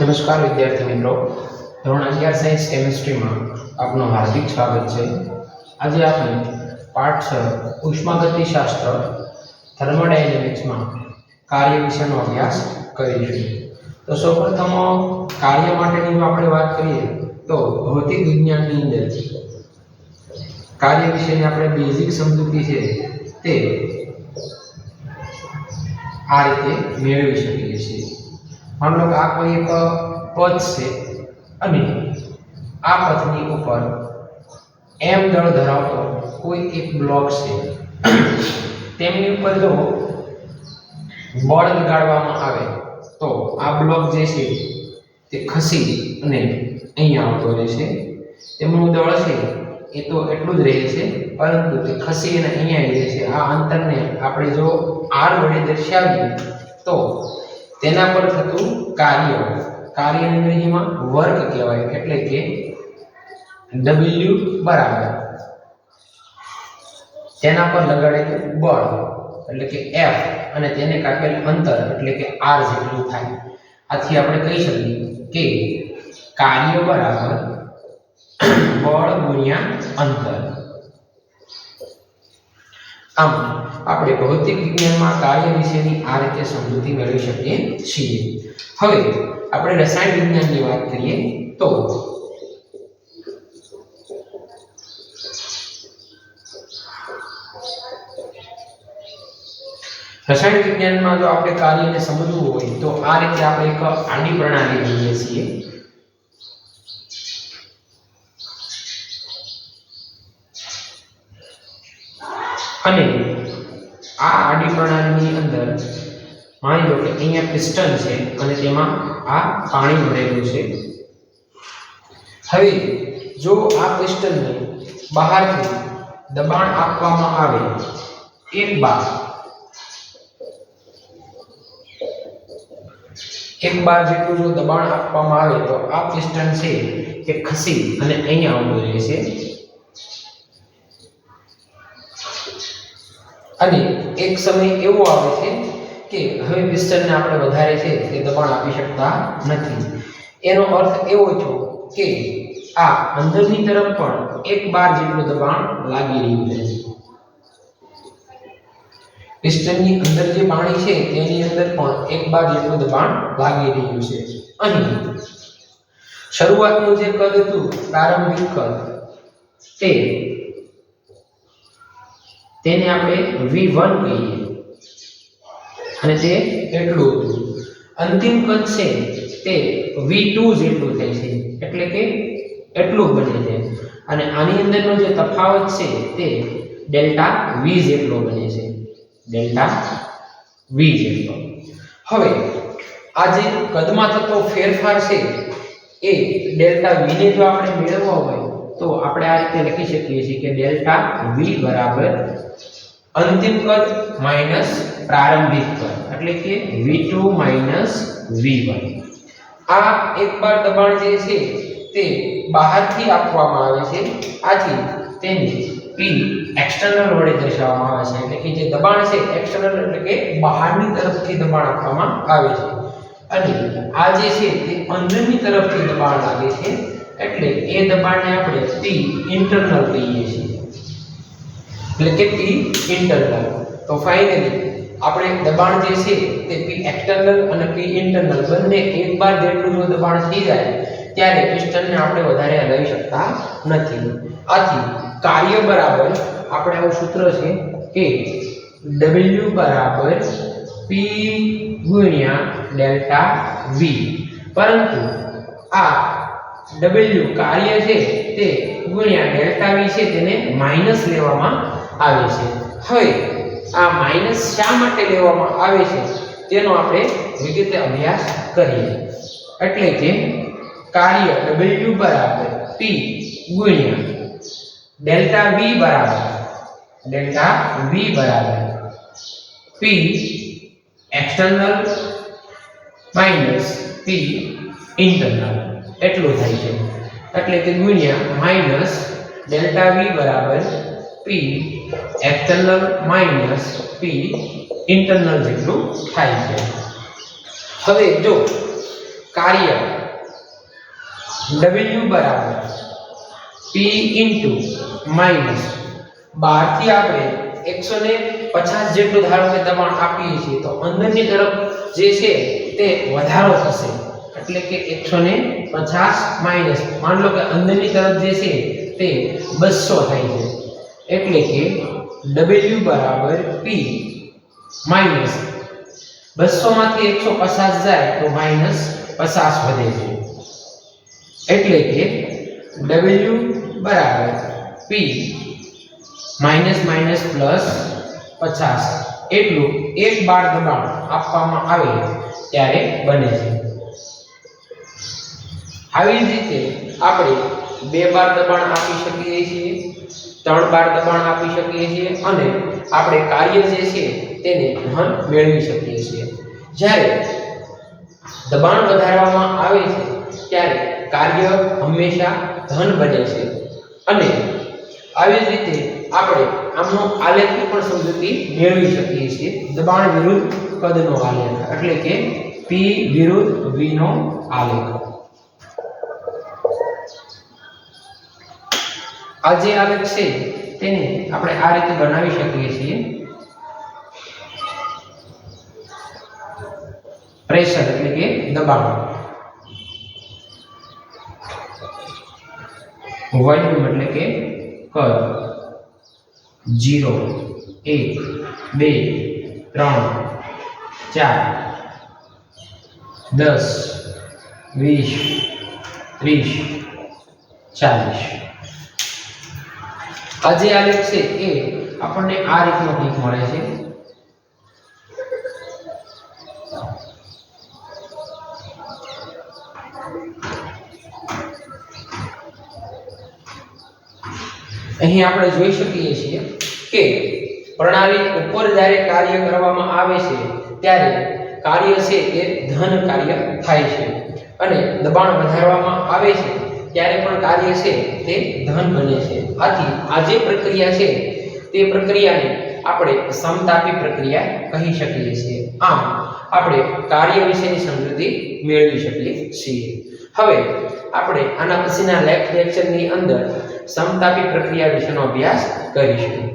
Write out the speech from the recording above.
નમસ્કાર વિદ્યાર્થી મિત્રો. ધોરણ અગિયાર સાયન્સ કેમિસ્ટ્રીમાં આપનું હાર્દિક સ્વાગત છે. આજે આપણે પાઠ છ ઉષ્માગતિશાસ્ત્ર થર્મોડાયનેમિક્સમાં કાર્ય વિશેનો અભ્યાસ કરીશું. તો સૌપ્રથમ કાર્ય માટેની આપણે વાત કરીએ, તો ભૌતિક વિજ્ઞાનની અંદર કાર્ય વિશેની આપણે બેઝિક સમજૂતી છે તે આ રીતે મેળવી શકીએ છીએ. માનો કે આ કોઈ એક પદ છે અને આ પથની ઉપર એમ દળ ધરાવતો કોઈ એક બ્લોક છે. તેમની ઉપર જો બળ લગાડવામાં આવે તો આ બ્લોક જે છે તે ખસી અને અહીંયા આવતો રહેશે. તેમનું દળ છે એ તો એટલું જ રહે છે, પરંતુ તે ખસી અને અહીંયા રહે છે. આ અંતરને આપણે જો આર વડે દર્શાવીએ, તો તેના પર થતું કાર્ય કાર્ય અંગ્રેજીમાં વર્ક કહેવાય, એટલે કે ડબલ્યુ બરાબર. તેના પર લગાડેલું બળ, એટલે કે એફ અને તેને કાપેલ અંતર, એટલે કે આર જેટલું થાય. આથી આપણે કહી શકીએ કે કાર્ય બરાબર બળ ગુણ્યા અંતર. આમ, આપણે ભૌતિક વિજ્ઞાનમાં કાર્ય વિશેની આ રીતે સમજૂતી મેળવી શકીએ છીએ. હવે, આપણે રસાયણ વિજ્ઞાનની વાત કરીએ તો રસાયણ વિજ્ઞાનમાં જો આપણે કાર્યને સમજવું હોય તો આ રીતે આપણે એક આડી પ્રણાલી લઈએ છીએ. અને આ આડી પ્રણાલીની અંદર માની લો કે અહીંયા પિસ્ટન છે અને તેમાં આ પાણી ભરેલું છે. હવે જો આ પિસ્ટનને બહારથી દબાણ આપવામાં આવે, એક બાર. એક બાર જેટલું જો દબાણ આપવામાં આવે તો આ પિસ્ટન છે એ ખસી અને અહીંયા આવતું રહેશે અને એક સમય એવો આવે છે કે હવે પિસ્ટનને આપણે વધારે છે તે દબાણ આપી શકતા નથી. એનો અર્થ એવો થયો કે આ અંદરની તરફ પણ એક બાર જેટલું દબાણ લાગી રહ્યું છે. પિસ્ટનની અંદર જે પાણી છે તેની અંદર પણ એક બાર જેટલું દબાણ લાગી રહ્યું છે. અહીં શરૂઆતનું જે કદ હતું પ્રારંભિક કદ તે તેને આપણે V1 કહીએ. અને તે એટલું હતું. અંતિમ કદ છે તે V2 જેટલું થાય છે. એટલે કે એટલું બને છે. અને આની અંદરનો જે તફાવત છે તે ડેલ્ટા V જેટલો બને છે. ડેલ્ટા V જેટલો. હવે, આ જે કદમાં થતો ફેરફાર છે એ ડેલ્ટા V ને જો આપણે મેળવવા હોય તો આપણે આ રીતે લખી શકીએ છીએ કે ડેલ્ટા V બરાબર અંતિમ કદ માઇનસ પ્રારંભિક કદ એટલે કે V2 માઇનસ V1 આ એક બાર દબાણ જે છે તે બહારથી આપવામાં આવે છે. આથી તેને P એક્સટર્નલ વડે દર્શાવવામાં આવે છે, એટલે કે જે દબાણ છે એક્સટર્નલ એટલે કે બહારની તરફથી દબાણ આપવામાં આવે છે. અને આ જે છે તે અંદરની તરફથી દબાણ લાગે છે, એટલે એ દબાણને આપણે P ઇન્ટરનલ કહીએ છીએ. એટલે કે પી ઇન્ટરનલ તો ફાઇનલી આપણે દબાણ જે છે તે પી એક્સટર્નલ અને પી ઇન્ટરનલ બંને એક બાર જેટલું જો દબાણ થઈ જાય, ત્યારે પિસ્ટનને આપણે વધારે હલાવી શકતા નથી. આથી કાર્ય બરાબર આપણે આવું સૂત્ર છે કે ડબલ્યુ બરાબર પી ગુણ્યા ડેલ્ટા વી પરંતુ આ ડબલ્યુ કાર્ય છે તે ગુણ્યા ડેલ્ટા વી છે તેને માઇનસ લેવામાં આવે છે. હવે આ માઇનસ શા માટે લેવામાં આવે છે? તેનો આપણે વિગતે અભ્યાસ કરીએ. એટલે કે કાર્ય W બરાબર P ગુણ્યા ડેલ્ટા V બરાબર ડેલ્ટા V બરાબર P external minus P internal એટલું થાય છે. એટલે કે ગુણ્યા માઇનસ ડેલ્ટા V બરાબર P external minus P internal જેટલું થાય છે. હવે જો કાર્ય W બરાબર P ઇન્ટુ માઇનસ બહારથી આપણે એકસો ને પચાસ જેટલું ધારો કે દબાણ આપીએ છીએ, તો અંદરની તરફ જે છે તે વધારો થશે. એટલે કે એકસો ને પચાસ માઇનસ માન લો કે અંદરની તરફ જે છે તે બસો થાય છે. એટલે કે W બરાબર P માઇનસ બસોમાંથી એકસો પચાસ જાય તો માઇનસ પચાસ વધે છે. એટલે કે W બરાબર P માઇનસ માઇનસ પ્લસ પચાસ. એટલું એક બાર દબાણ આપવામાં આવે ત્યારે બને છે. આવી જ રીતે આપણે બે બાર દબાણ આપી શકીએ છીએ, ત્રણ બાર દબાણ આપી શકીએ છીએ અને આપણે કાર્ય જે છે તેને ધન મેળવી શકીએ છીએ. જ્યારે દબાણ વધારવામાં આવે છે, ત્યારે કાર્ય હંમેશા ધન બને છે. અને આવી જ રીતે આપણે આમનો આલેખની પણ સમજૂતી મેળવી શકીએ છીએ, દબાણ વિરુદ્ધ કદનો આલેખ, એટલે કે પી વિરુદ્ધ વીનો આલેખ. આ જે આલેખ છે, તેને આપણે આ રીતે બનાવી શકીએ છીએ. પ્રેશર એટલે કે દબાણ. વોલ્યુમ એટલે કે કદ. જીરો, એક, બે, ત્રણ, ચાર, દસ, વીસ, ત્રીસ, ચાલીસ. આ જે આલેખ છે એ આપણને આ રીતનો કંઈક મળે છે. અહીં આપણે જોઈ શકીએ છીએ કે પ્રણાલી ઉપર જ્યારે કાર્ય કરવામાં આવે છે, ત્યારે કાર્ય છે એ ધન કાર્ય થાય છે અને દબાણ વધારવામાં આવે છે. ત્યારે પણ કાર્ય છે તે ધન બને છે. આથી આ જે પ્રક્રિયા છે તે પ્રક્રિયાને આપણે સમતાપી પ્રક્રિયા કહી શકીએ છીએ. આમ, આપણે કાર્ય વિશેની સમજૂતી મેળવી શકીએ છીએ. હવે, આપણે આના પછીના લેક્ચરની અંદર સમતાપી પ્રક્રિયા વિશેનો અભ્યાસ કરીશું.